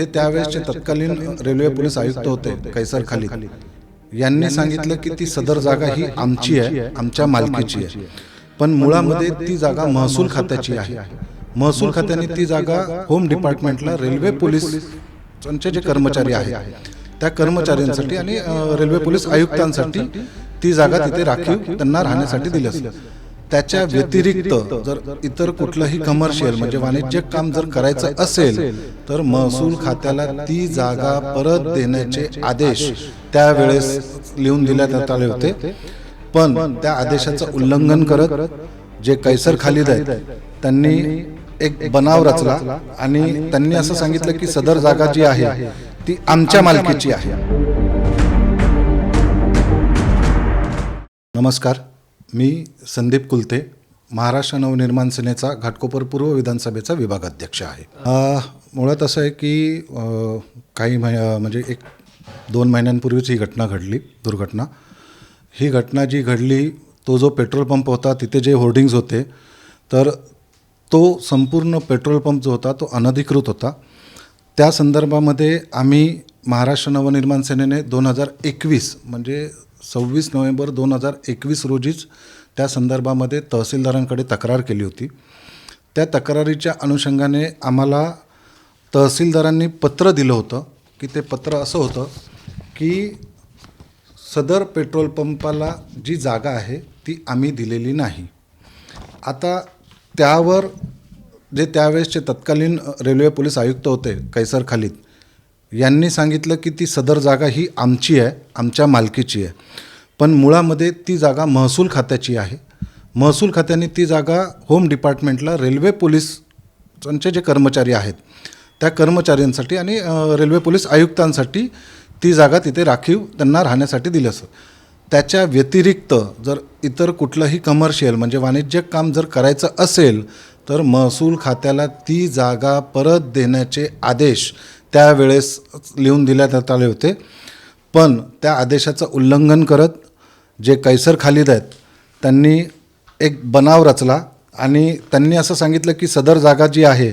जे त्यावेळेसचे तत्कालीन रेल्वे पोलीस आयुक्त होते कैसर खाली यांनी सांगितलं की ती सदर जागा ही आमची आहे आमच्या मालकीची आहे. पण मुळामध्ये ती जागा महसूल खात्याची आहे. महसूल खात्याने ती जागा होम डिपार्टमेंटला रेल्वे पोलीस जे कर्मचारी आहेत त्या कर्मचाऱ्यांसाठी आणि रेल्वे पोलीस आयुक्तांसाठी ती जागा तिथे राखीव त्यांना राहण्यासाठी दिली असेल. त्याच्या व्यतिरिक्त जर इतर कुठलंही कमर्शियल म्हणजे वाणिज्यिक काम जर करायचं असेल तर महसूल खात्याला ती जागा परत देण्याचे आदेश त्यावेळेस लिहून दिल्यात आले होते. पण त्या आदेशाचं उल्लंघन करत जे कैसर खालिद आहेत त्यांनी एक बनाव रचला आणि त्यांनी असं सांगितलं की सदर जागा जी आहे ती आमच्या मालकीची आहे. नमस्कार. मी संदीप कुलते महाराष्ट्र नवनिर्माण सेनेचा घाटकोपर पूर्व विधानसभेचा विभागाध्यक्ष आहे. मुळात असं आहे की काही मह म्हणजे एक दोन महिन्यांपूर्वीच ही घटना घडली दुर्घटना. ही घटना जी घडली तो जो पेट्रोल पंप होता तिथे जे होर्डिंग्ज होते तर तो संपूर्ण पेट्रोल पंप जो होता तो अनधिकृत होता. त्या संदर्भामध्ये आम्ही महाराष्ट्र नवनिर्माण सेनेने दोन हजार एकवीस म्हणजे सव्वीस नोव्हेंबर दोन हजार एकवीस रोजीच त्या संदर्भामध्ये तहसीलदारांकडे तक्रार केली होती. त्या तक्रारीच्या अनुषंगाने आम्हाला तहसीलदारांनी पत्र दिलं होतं की ते पत्र असं होतं की सदर पेट्रोल पंपाला जी जागा आहे ती आम्ही दिलेली नाही. आता त्यावर जे त्यावेळेसचे तत्कालीन रेल्वे पोलीस आयुक्त होते कैसर खालीद यांनी सांगितलं की ती सदर जागा ही आमची आहे आमच्या मालकीची आहे. पण मुळामध्ये ती जागा महसूल खात्याची आहे. महसूल खात्याने ती जागा होम डिपार्टमेंटला रेल्वे पोलिसांचे जे कर्मचारी आहेत त्या कर्मचाऱ्यांसाठी आणि रेल्वे पोलीस आयुक्तांसाठी ती जागा तिथे राखीव त्यांना राहण्यासाठी दिली असं. त्याच्या व्यतिरिक्त जर इतर कुठलंही कमर्शियल म्हणजे वाणिज्यिक काम जर करायचं असेल तर महसूल खात्याला ती जागा परत देण्याचे आदेश त्यावेळेस लिहून दिल्यात आले होते. पण त्या आदेशाचं उल्लंघन करत जे कैसर खालिद आहेत त्यांनी एक बनाव रचला आणि त्यांनी असं सांगितलं की सदर जागा जी आहे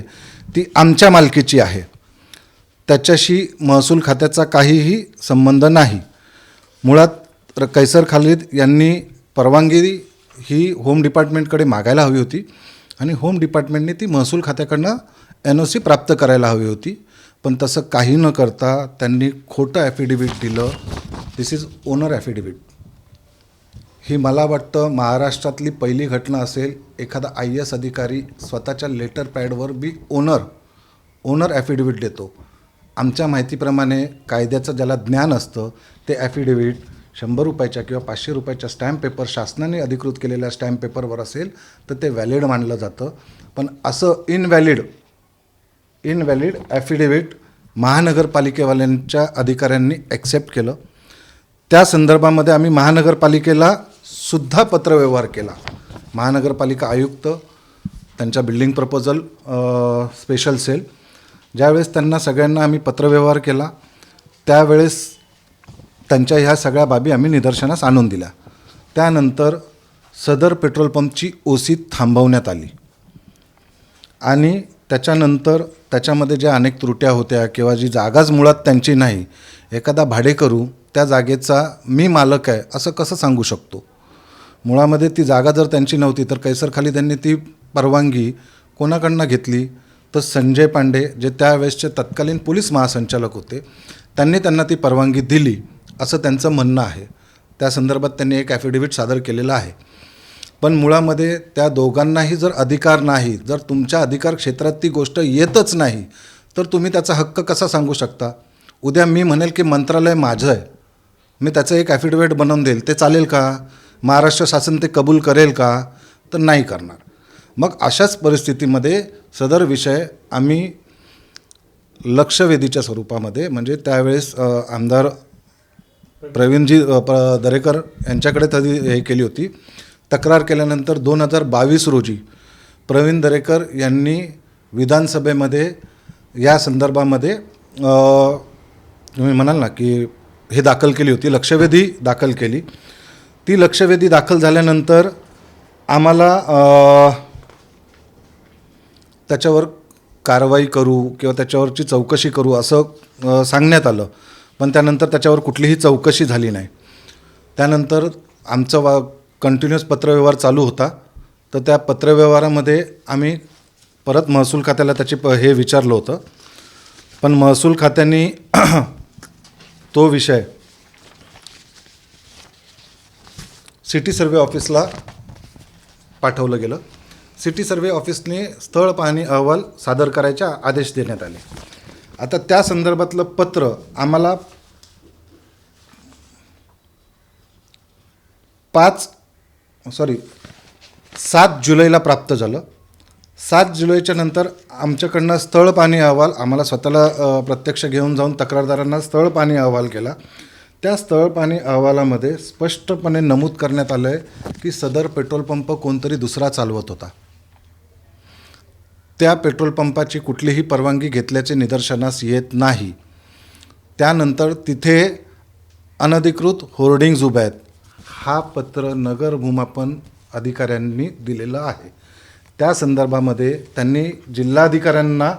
ती आमच्या मालकीची आहे. त्याच्याशी महसूल खात्याचा काहीही संबंध नाही. मुळात र- कैसर खालिद यांनी परवानगी ही होम डिपार्टमेंटकडे मागायला हवी होती आणि होम डिपार्टमेंटने ती महसूल खात्याकडनं एन ओ सी प्राप्त करायला हवी होती. पण तसं काही न करता त्यांनी खोटं ॲफिडेविट दिलं. दिस इज ओनर ॲफिडेविट ही मला वाटतं महाराष्ट्रातली पहिली घटना असेल. एखादा आय एस अधिकारी स्वतःच्या लेटर पॅडवर बी ओनर ओनर ॲफिडेविट देतो. आमच्या माहितीप्रमाणे कायद्याचं ज्याला ज्ञान असतं ते ॲफिडेविट शंभर रुपयाच्या किंवा पाचशे रुपयाच्या स्टॅम्प पेपर शासनाने अधिकृत केलेल्या स्टॅम्प पेपरवर असेल तर ते व्हॅलिड मानलं जातं. पण असं इनव्हॅलिड इनव्हॅलिड ॲफिडेविट महानगरपालिकेवाल्यांच्या अधिकाऱ्यांनी ॲक्सेप्ट केलं. त्या संदर्भामध्ये आम्ही महानगरपालिकेला सुद्धा पत्रव्यवहार केला. महानगरपालिका आयुक्त त्यांच्या बिल्डिंग प्रपोजल स्पेशल सेल ज्यावेळेस त्यांना सगळ्यांना आम्ही पत्रव्यवहार केला त्यावेळेस त्यांच्या ह्या सगळ्या बाबी आम्ही निदर्शनास आणून दिल्या. त्यानंतर सदर पेट्रोल पंपची ओसी थांबवण्यात आली. आणि त्याच्यानंतर त्याच्यामध्ये ज्या अनेक त्रुट्या होत्या किंवा जी जागाच मुळात त्यांची नाही एखादा भाडेकरू त्या जागेचा मी मालक आहे असं कसं सांगू शकतो? मुळामध्ये ती जागा जर त्यांची नव्हती तर कैसरखाली त्यांनी ती परवानगी कोणाकडनं घेतली? तर संजय पांडे जे त्यावेळेसचे तत्कालीन पोलीस महासंचालक होते त्यांनी त्यांना ती परवानगी दिली असं त्यांचं म्हणणं आहे. त्या संदर्भात त्यांनी एक ॲफिडेविट सादर केलेलं आहे. पण मुळामध्ये त्या दोघांनाही जर अधिकार नाही जर तुमच्या अधिकार क्षेत्रात ती गोष्ट येतच नाही तर तुम्ही त्याचा हक्क कसा सांगू शकता? उद्या मी म्हणेल की मंत्रालय माझं आहे. मी त्याचं एक ॲफिडेविट बनवून देईल. ते चालेल का? महाराष्ट्र शासन ते कबूल करेल का? तर नाही करणार. मग अशाच परिस्थितीमध्ये सदर विषय आम्ही लक्षवेधीच्या स्वरूपामध्ये म्हणजे त्यावेळेस आमदार प्रवीणजी प्र दरेकर यांच्याकडे तरी हे केली होती. तक्रार केल्यानंतर दोन हजार बावीस रोजी प्रवीण दरेकर यांनी विधानसभेमध्ये या संदर्भामध्ये तुम्ही म्हणाल ना की हे दाखल केली होती लक्षवेधी दाखल केली. ती लक्षवेधी दाखल झाल्यानंतर आम्हाला त्याच्यावर कारवाई करू किंवा त्याच्यावरची चौकशी करू असं सांगण्यात आलं. पण त्यानंतर त्याच्यावर कुठलीही चौकशी झाली नाही. त्यानंतर आमचं वा कंटिन्युअस पत्रव्यवहार चालू होता तर त्या पत्रव्यवहारामध्ये आम्ही परत महसूल खात्याला त्याची प हे विचारलं होतं. पण महसूल खात्याने तो विषय सिटी सर्वे ऑफिसला पाठवलं गेलं. सिटी सर्वे ऑफिसने स्थळ पाहणी अहवाल सादर करायचे आदेश देण्यात आले. आता त्या संदर्भातलं पत्र आम्हाला पाच सॉरी सात जुलैला प्राप्त झालं. सात जुलैच्या नंतर आमच्याकडनं स्थळ पाणी अहवाल आम्हाला स्वतःला प्रत्यक्ष घेऊन जाऊन तक्रारदारांना स्थळ पाणी अहवाल केला. त्या स्थळ पाणी अहवालामध्ये स्पष्टपणे नमूद करण्यात आलं आहे की सदर पेट्रोल पंप कोणतरी दुसरा चालवत होता. त्या पेट्रोल पंपाची कुठलीही परवानगी घेतल्याचे निदर्शनास येत नाही. त्यानंतर तिथे अनधिकृत होर्डिंग्ज उभ्या आहेत. हा पत्र नगर भूमापन अधिकाऱ्यांनी दिलेलं आहे. त्या संदर्भामध्ये त्यांनी जिल्हाधिकाऱ्यांना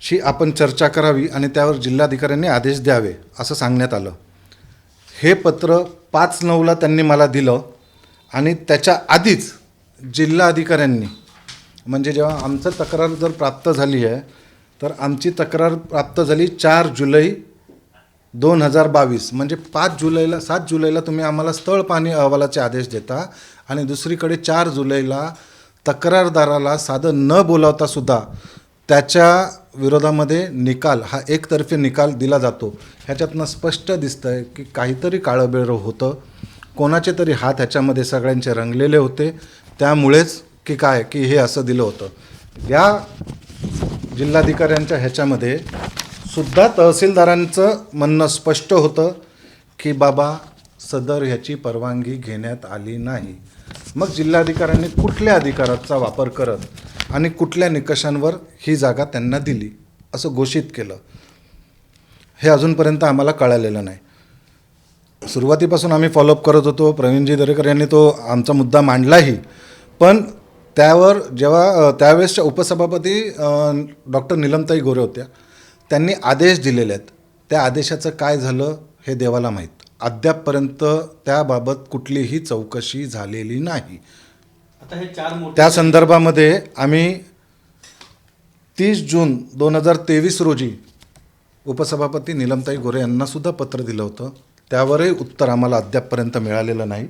शी आपण चर्चा करावी आणि त्यावर जिल्हाधिकाऱ्यांनी आदेश द्यावे असं सांगण्यात आलं. हे पत्र पाच नऊला त्यांनी मला दिलं आणि त्याच्या आधीच जिल्हाधिकाऱ्यांनी म्हणजे जेव्हा आमचं तक्रार जर प्राप्त झाली आहे तर आमची तक्रार प्राप्त झाली चार जुलै दोन हजार बावीस म्हणजे पाच जुलैला सात जुलैला तुम्ही आम्हाला स्थळ पाणी अहवालाचे आदेश देता आणि दुसरीकडे चार जुलैला तक्रारदाराला साधं न बोलावता सुद्धा त्याच्या विरोधामध्ये निकाल हा एकतर्फी निकाल दिला जातो. ह्याच्यातनं स्पष्ट दिसतं आहे की काहीतरी काळंबेळं होतं. कोणाचे तरी हात ह्याच्यामध्ये सगळ्यांचे रंगलेले होते. त्यामुळेच की काय की हे असं दिलं होतं. या जिल्हाधिकाऱ्यांच्या ह्याच्यामध्ये सुद्धा तहसीलदारांचं म्हणणं स्पष्ट होतं की बाबा सदर ह्याची परवानगी घेण्यात आली नाही. मग जिल्हाधिकाऱ्यांनी कुठल्या अधिकाराचा वापर करत आणि कुठल्या निकषांवर ही जागा त्यांना दिली असं घोषित केलं? हे अजूनपर्यंत आम्हाला कळालेलं नाही. सुरुवातीपासून आम्ही फॉलोअप करत होतो. प्रवीणजी दरेकर यांनी तो आमचा मुद्दा मांडलाही. पण त्यावर जेव्हा त्यावेळेसच्या उपसभापती डॉक्टर निलमताई गोरे होत्या. त्यांनी आदेश दिलेले आहेत. त्या आदेशाचं काय झालं हे देवाला माहीत. अद्यापपर्यंत त्याबाबत कुठलीही चौकशी झालेली नाही. आता हे चार मोठे त्या संदर्भामध्ये आम्ही तीस जून दोन हजार तेवीस रोजी उपसभापती निलमताई गोरे यांना सुद्धा पत्र दिलं होतं. त्यावरही उत्तर आम्हाला अद्यापपर्यंत मिळालेलं नाही.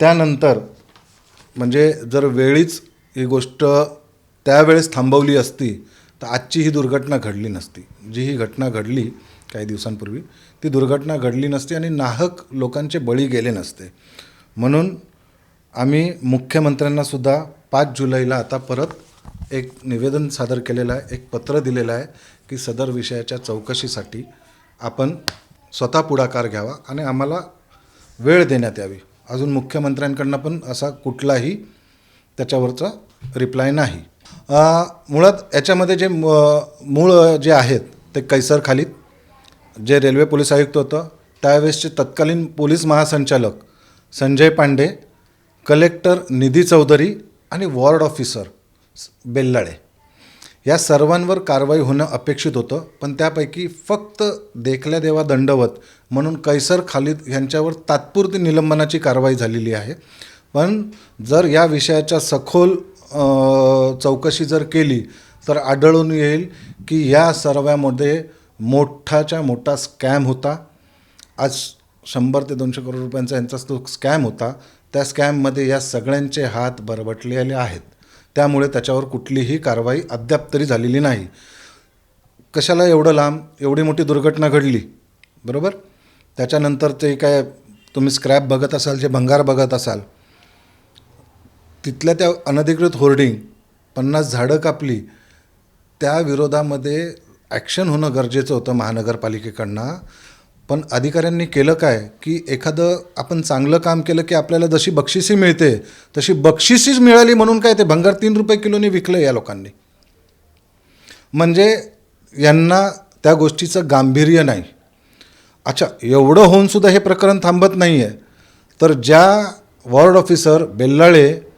त्यानंतर म्हणजे जर वेळीच ही गोष्ट त्यावेळेस थांबवली असती तर आजची ही दुर्घटना घडली नसती. जी ही घटना घडली काही दिवसांपूर्वी ती दुर्घटना घडली नसती आणि नाहक लोकांचे बळी गेले नसते. म्हणून आम्ही मुख्यमंत्र्यांनासुद्धा पाच जुलैला आता परत एक निवेदन सादर केलेलं आहे एक पत्र दिलेलं आहे की सदर विषयाच्या चौकशीसाठी आपण स्वतः पुढाकार घ्यावा आणि आम्हाला वेळ देण्यात यावी. अजून मुख्यमंत्र्यांकडनं पण असा कुठलाही त्याच्यावरचा रिप्लाय नाही. मुळात याच्यामध्ये जे म- मूळ जे आहेत ते कैसर खालीत जे रेल्वे पोलीस आयुक्त होतं त्यावेळेसचे तत्कालीन पोलीस महासंचालक संजय पांडे कलेक्टर निधी चौधरी आणि वॉर्ड ऑफिसर बेल्लाळे. या सर्वांवर कारवाई होणं अपेक्षित होतं पण त्यापैकी फक्त देखल्या देवा दंडवत म्हणून कैसर खालिद यांच्यावर तात्पुरती निलंबनाची कारवाई झालेली आहे. पण जर या विषयाच्या सखोल चौकशी जर केली तर आढळून येईल की या सर्वामध्ये मोठाच्या मोठा स्कॅम होता. आज शंभर ते दोनशे करोड रुपयांचा यांचा तो स्कॅम होता त्या स्कॅममध्ये या सगळ्यांचे हात बरबटलेले आहेत. त्यामुळे त्याच्यावर कुठलीही कारवाई अद्याप तरी झालेली नाही. कशाला एवढं लांब? एवढी मोठी दुर्घटना घडली. बरोबर? त्याच्यानंतर ते काय तुम्ही स्क्रॅप बघत असाल जे भंगार बघत असाल तिथल्या त्या अनधिकृत होर्डिंग पन्नास झाडं कापली त्या विरोधामध्ये ॲक्शन होणं गरजेचं होतं महानगरपालिकेकडनं. पण अधिकाऱ्यांनी केलं काय? की एखादं आपण चांगलं काम केलं की आपल्याला जशी बक्षिसी मिळते तशी बक्षिसीच मिळाली म्हणून काय ते भंगार तीन रुपये किलोने विकलं या लोकांनी? म्हणजे यांना त्या गोष्टीचं गांभीर्य नाही. अच्छा एवढं होऊनसुद्धा हे प्रकरण थांबत नाही आहे तर ज्या वॉर्ड ऑफिसर बेल्लाळे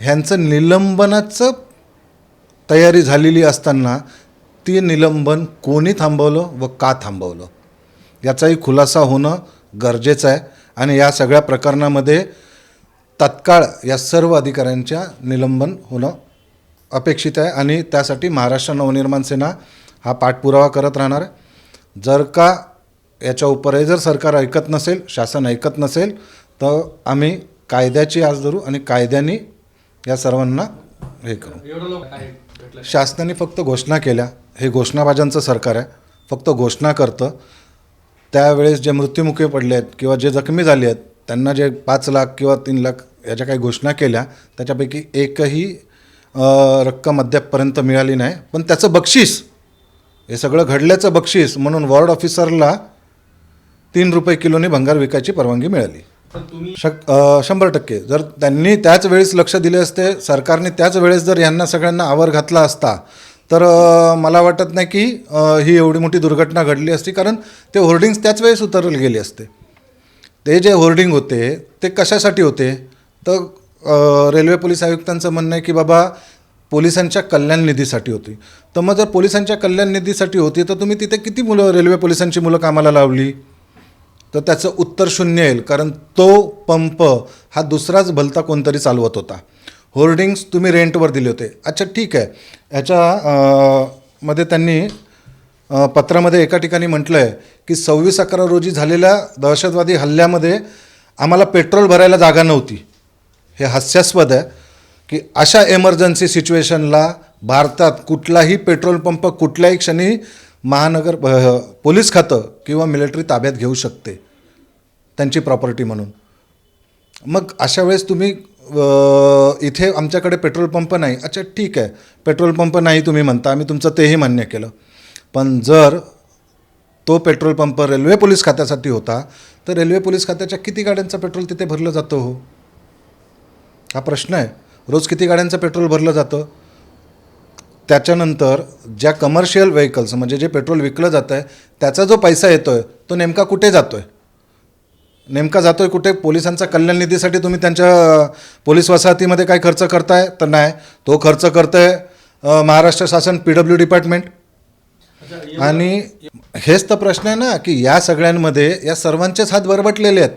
ह्यांचं निलंबनाचं तयारी झालेली असताना ती निलंबन कोणी थांबवलं व का थांबवलं? याचाही खुलासा होणं गरजेचं आहे आणि या सगळ्या प्रकरणामध्ये तत्काळ या सर्व अधिकाऱ्यांच्या निलंबन होणं अपेक्षित आहे आणि त्यासाठी महाराष्ट्र नवनिर्माण सेना हा पाठपुरावा करत राहणार आहे. जर का याच्या उपरही जर सरकार ऐकत नसेल शासन ऐकत नसेल तर आम्ही कायद्याची आज धरू आणि कायद्याने या सर्वांना हे करू. शासनाने फक्त घोषणा केल्या. हे घोषणाबाजांचं सरकार आहे. फक्त घोषणा करतं. त्यावेळेस जे मृत्युमुखी पडले आहेत किंवा जे जखमी झाले आहेत त्यांना जे पाच लाख किंवा तीन लाख याच्या काही घोषणा केल्या त्याच्यापैकी एकही रक्कम अद्यापपर्यंत मिळाली नाही. पण त्याचं बक्षीस हे सगळं घडल्याचं बक्षीस म्हणून वॉर्ड ऑफिसरला तीन रुपये किलोने भंगार विकायची परवानगी मिळाली. शंभर टक्के. जर त्यांनी त्याच वेळेस लक्ष दिले असते सरकारने त्याच वेळेस जर यांना सगळ्यांना आवर घातला असता तर मला वाटत नाही की ही एवढी मोठी दुर्घटना घडली असती कारण ते होर्डिंग्स त्याच वेळेस उतरले गेले असते. ते जे होर्डिंग होते ते कशासाठी होते? तर रेल्वे पोलीस आयुक्तांचं म्हणणं आहे की बाबा पोलिसांच्या कल्याण निधीसाठी होती. तर मग जर पोलिसांच्या कल्याण निधीसाठी होती तर तुम्ही तिथे किती मुलं रेल्वे पोलिसांची मुलं कामाला लावली? तर त्याचं उत्तर शून्य येईल कारण तो पंप हा दुसराच भलता कोणतरी चालवत होता. होर्डिंग्स तुम्ही रेंटवर दिले होते. अच्छा ठीक आहे. ह्याच्या मध्ये त्यांनी पत्रामध्ये एका ठिकाणी म्हटलं आहे की सव्वीस अकरा रोजी झालेल्या दहशतवादी हल्ल्यामध्ये आम्हाला पेट्रोल भरायला जागा नव्हती. हे हास्यास्पद आहे की अशा एमर्जन्सी सिच्युएशनला भारतात कुठलाही पेट्रोल पंप कुठल्याही क्षणी महानगर पोलीस खातं किंवा मिलिटरी ताब्यात घेऊ शकते. त्यांची प्रॉपर्टी म्हणून. मग अशा वेळेस तुम्ही इथे आमच्याकडे पेट्रोल पंप नाही. अच्छा ठीक आहे. पेट्रोल पंप नाही तुम्ही म्हणता. आम्ही तुमचं तेही मान्य केलं. पण जर तो पेट्रोल पंप रेल्वे पोलीस खात्यासाठी होता तर रेल्वे पोलीस खात्याच्या किती गाड्यांचं पेट्रोल तिथे भरलं जातं हो? हा प्रश्न आहे. रोज किती गाड्यांचं पेट्रोल भरलं जातं? त्याच्यानंतर ज्या कमर्शियल व्हेकल्स म्हणजे जे पेट्रोल विकलं जातं आहे त्याचा जो पैसा येतो आहे तो नेमका कुठे जातो आहे नेमका जातो आहे कुठे? पोलिसांचा कल्याण निधीसाठी तुम्ही त्यांच्या पोलीस वसाहतीमध्ये काय खर्च करताय? तर नाही. तो खर्च करतं आहे महाराष्ट्र शासन पी डब्ल्यू डिपार्टमेंट. आणि हेच तर प्रश्न आहे ना की या सगळ्यांमध्ये या सर्वांचेच हात बरबटलेले आहेत.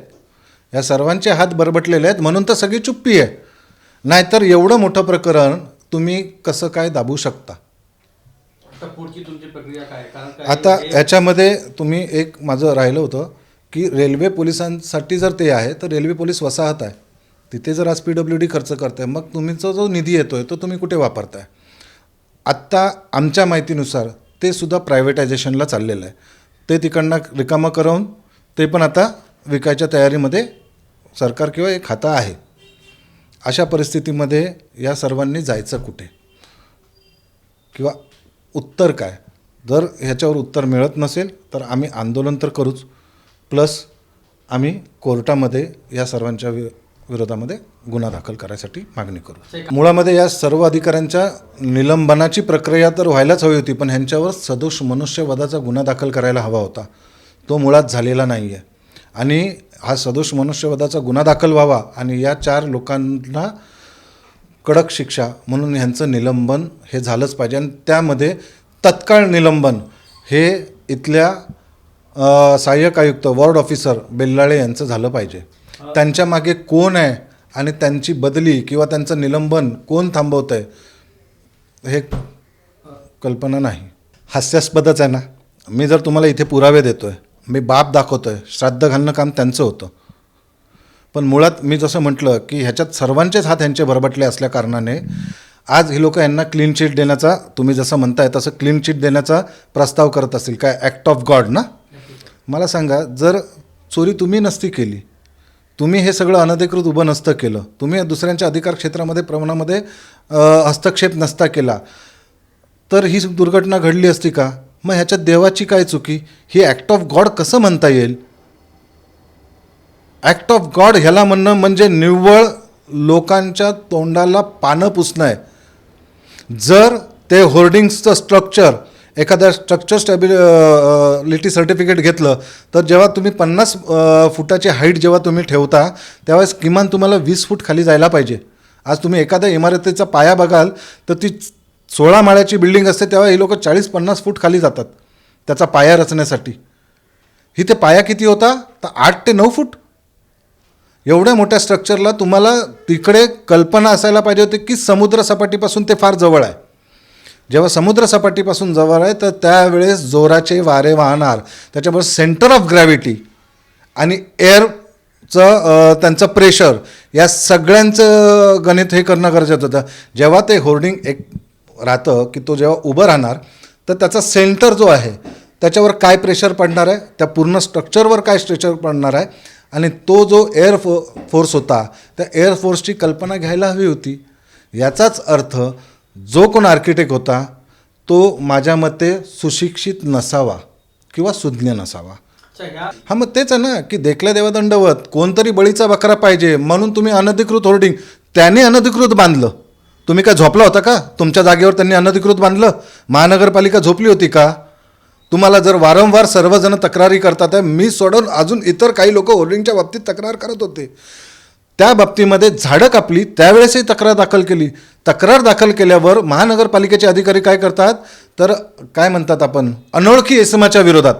या सर्वांचे हात बरबटलेले आहेत म्हणून तर सगळी चुप्पी आहे. नाहीतर एवढं मोठं प्रकरण तुम्ही कसं काय दाबू शकता? आता पुढची तुमची प्रक्रिया काय? आहे? कारण काय आता याच्यामध्ये तुम्ही एक माझं राहिलं होतं की रेल्वे पोलिसांसाठी जर ते आहे तर रेल्वे पोलीस वसाहत आहे. तिथे जर आज पी डब्ल्यू डी खर्च करताय मग तुमचा जो निधी येतो आहे तो तुम्ही कुठे वापरताय? आत्ता आमच्या माहितीनुसार ते सुद्धा प्रायव्हेटायझेशनला चाललेलं आहे. ते तिकडनं रिकामं करून ते पण आता विकायच्या तयारीमध्ये सरकार किंवा एक खातं आहे. अशा परिस्थितीमध्ये या सर्वांनी जायचं कुठे? किंवा उत्तर काय? जर ह्याच्यावर उत्तर मिळत नसेल तर आम्ही आंदोलन तर करूच. प्लस आम्ही कोर्टामध्ये या सर्वांच्या वि विरोधामध्ये गुन्हा दाखल करायसाठी मागणी करू. मुळामध्ये या सर्व अधिकाऱ्यांच्या निलंबनाची प्रक्रिया तर व्हायलाच हवी होती पण ह्यांच्यावर सदोष मनुष्यवधाचा गुन्हा दाखल करायला हवा होता. तो मुळात झालेला नाही आहे आणि हा सदोष मनुष्यवधाचा गुन्हा दाखल व्हावा आणि या चार लोकांना कडक शिक्षा म्हणून ह्यांचं निलंबन हे झालंच पाहिजे. आणि त्यामध्ये तत्काळ निलंबन हे इथल्या सहाय्यक आयुक्त वॉर्ड ऑफिसर बेल्लाळे यांचं झालं पाहिजे. त्यांच्या मागे कोण आहे आणि त्यांची बदली किंवा त्यांचं निलंबन कोण थांबवत आहे हे कल्पना नाही. हास्यास्पदच आहे ना. मी जर तुम्हाला इथे पुरावे देतो आहे मी बाप दाखवतो आहे श्राद्ध घालणं काम त्यांचं होतं. पण मुळात मी जसं म्हटलं की ह्याच्यात सर्वांचेच हात ह्यांचे भरबटले असल्या कारणाने आज ही लोक यांना क्लीन चिट देण्याचा तुम्ही जसं म्हणताय तसं क्लीन चिट देण्याचा प्रस्ताव करत असतील. काय ॲक्ट ऑफ गॉड ना? मला सांगा जर चोरी तुम्ही नसती केली तुम्ही हे सगळं अनधिकृत उभं नसतं केलं तुम्ही दुसऱ्यांच्या अधिकार क्षेत्रामध्ये प्रमाणामध्ये हस्तक्षेप नसता केला तर ही दुर्घटना घडली असती का? मग ह्याच्यात देवाची काय चुकी? ही ॲक्ट ऑफ गॉड कसं म्हणता येईल? ॲक्ट ऑफ गॉड ह्याला म्हणणं म्हणजे निव्वळ लोकांच्या तोंडाला पानं पुसणं आहे. जर ते होर्डिंग्सचं स्ट्रक्चर एखाद्या स्ट्रक्चर स्टॅबिलिटी सर्टिफिकेट घेतलं तर जेव्हा तुम्ही पन्नास फुटाची हाईट जेव्हा तुम्ही ठेवता त्यावेळेस किमान तुम्हाला वीस फूट खाली जायला पाहिजे. आज तुम्ही एखाद्या इमारतीचा पाया बघाल तर ती सोळा माळ्याची बिल्डिंग असते तेव्हा ही लोक चाळीस पन्नास फूट खाली जातात त्याचा पाया रचण्यासाठी. इथे पाया किती होता? तर आठ ते नऊ फूट. एवढ्या मोठ्या स्ट्रक्चरला तुम्हाला तिकडे कल्पना असायला पाहिजे होती की समुद्रसपाटीपासून ते फार जवळ आहे. जेव्हा समुद्रसपाटीपासून जवळ आहे तर त्यावेळेस जोराचे वारे वाहणार. त्याच्याबरोबर सेंटर ऑफ ग्रॅव्हिटी आणि एअरचं त्यांचं प्रेशर या सगळ्यांचं गणित हे करणं गरजेचं होतं. जेव्हा ते होर्डिंग एक राहतं की तो जेव्हा उभं राहणार तर त्याचा सेंटर जो आहे त्याच्यावर काय प्रेशर पडणार आहे त्या पूर्ण स्ट्रक्चरवर काय स्ट्रेचर पडणार आहे आणि तो जो एअर फो फोर्स होता त्या एअर फोर्सची कल्पना घ्यायला हवी होती. याचाच अर्थ जो कोण आर्किटेक्ट होता तो माझ्या मते सुशिक्षित नसावा किंवा सुज्ञ नसावा. हा मग तेच आहे ना की देखल्या देवा दंडवत कोणतरी बळीचा बकरा पाहिजे म्हणून तुम्ही अनधिकृत होर्डिंग त्याने अनधिकृत बांधलं. तुम्ही काय झोपला होता का? तुमच्या जागेवर त्यांनी अनधिकृत बांधलं? महानगरपालिका झोपली होती का? तुम्हाला जर वारंवार सर्वजण तक्रारी करतात आहे, मी सोडून अजून इतर काही लोक होर्डिंगच्या बाबतीत तक्रार करत होते. त्या बाबतीमध्ये झाडं कापली त्यावेळेसही तक्रार दाखल केली. तक्रार दाखल केल्यावर महानगरपालिकेचे अधिकारी काय करतात? तर काय म्हणतात आपण? अनोळखी इसमाच्या विरोधात.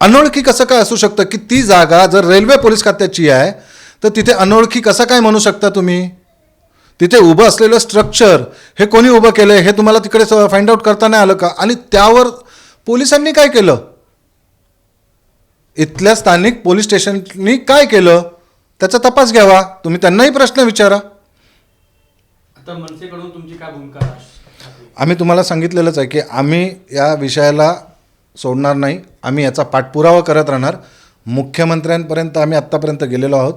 अनोळखी कसं काय असू शकतं? की ती जागा जर रेल्वे पोलीस खात्याची आहे तर तिथे अनोळखी कसं काय म्हणू शकता तुम्ही? तिथे उभं असलेलं स्ट्रक्चर हे कोणी उभं केलं हे तुम्हाला तिकडे फाइंड आउट करता नाही आलं का? आणि त्यावर पोलिसांनी काय केलं? इथल्या स्थानिक पोलीस स्टेशननी काय केलं? त्याचा तपास घ्यावा. तुम्ही त्यांनाही प्रश्न विचारा. आता मनसेकडून तुमची काय भूमिका आहे? आम्ही तुम्हाला सांगितलेलंच आहे की आम्ही या विषयाला सोडणार नाही. आम्ही याचा पाठपुरावा करत राहणार. मुख्यमंत्र्यांपर्यंत आम्ही आत्तापर्यंत गेलेलो आहोत.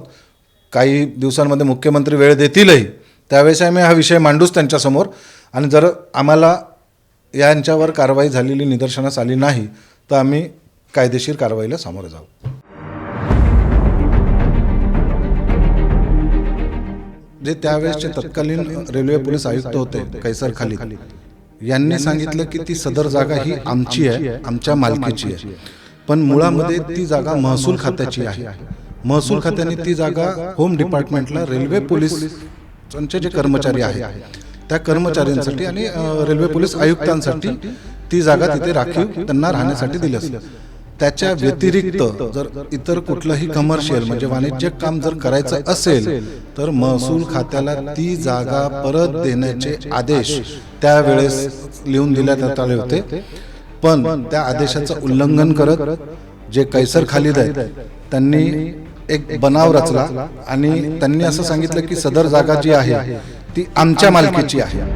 काही दिवसांमध्ये मुख्यमंत्री वेळ देतीलही. त्यावेळेस आम्ही हा विषय मांडूच त्यांच्यासमोर. आणि जर आम्हाला यांच्यावर कारवाई झालेली निदर्शनास आली नाही तर आम्ही कायदेशीर कारवाईला सामोरे जाऊ. जे त्यावेळेसचे तत्कालीन रेल्वे पोलीस आयुक्त होते कैसर खाली यांनी सांगितलं की ती सदर जागा ही आमची आहे आमच्या मालकीची आहे. पण मुळामध्ये ती जागा महसूल खात्याची आहे. महसूल खात्याने ती जागा होम डिपार्टमेंटला रेल्वे पोलीस जे कर्मचारी आहेत. त्या कर्मचाऱ्यांसाठी आणि रेल्वे पोलीस आयुक्तांसाठी ती जागा तिथे राखीव त्यांना राहण्यासाठी दिली असेल. त्याच्या व्यतिरिक्त जर इतर कुठलंही कमर्शियल म्हणजे वाणिज्यिक काम जर करायचं असेल तर महसूल खात्याला ती जागा परत देण्याचे आदेश. त्यावेळेस लिहून देण्यात आले होते. पण त्या आदेशाचं उल्लंघन करत जे कैसर खालिद आहेत त्यांनी एक बनाव रचला आणि त्यांनी असं सांगितलं की सदर जागा जी आहे ती आमच्या मालकीची आहे.